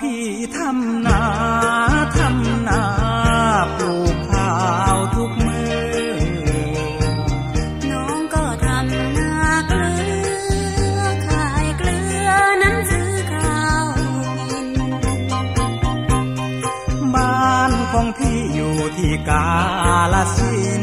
พี่ทำนาทำนาปลูกข้าวทุกมือ น้องก็ทำนาเกลือ ขายเกลือนั้นซื้อข้าวกิน บ้านของพี่อยู่ที่กาลสิน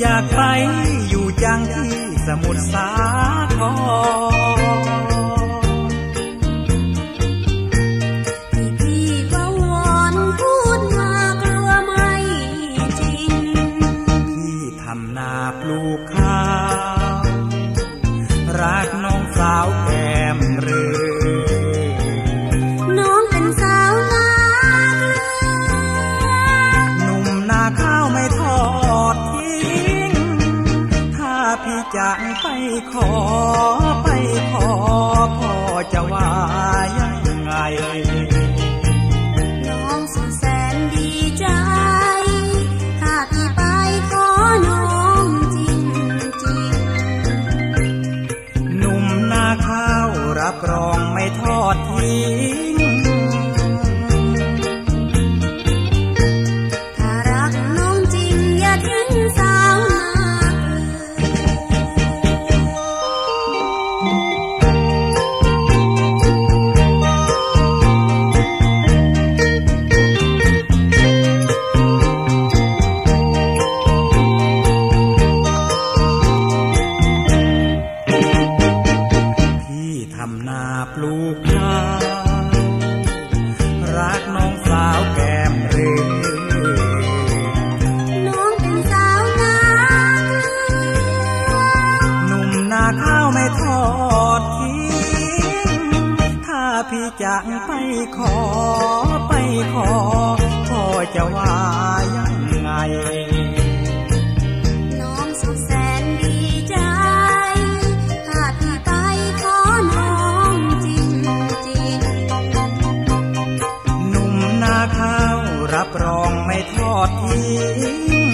อยากไปอยู่จังที่สมุทรสาครที่พี่ว่าว ขอไปขอพ่อจะว่ายังไง น้องสุดแสนดีใจ ถ้าพี่ไปขอน้องจริงจริงหนุ่มนาข้าวรับรองำนาปลูกข้าวรักน้องสาวแก้มเรือน้องเป็นสาวนาหนุ่มนาข้าวไม่ทอดทิ้ง ถ้าพี่จะไปขอไปขอพ่อจะว่ายังไง รับรองไม่ทอดทิ้ง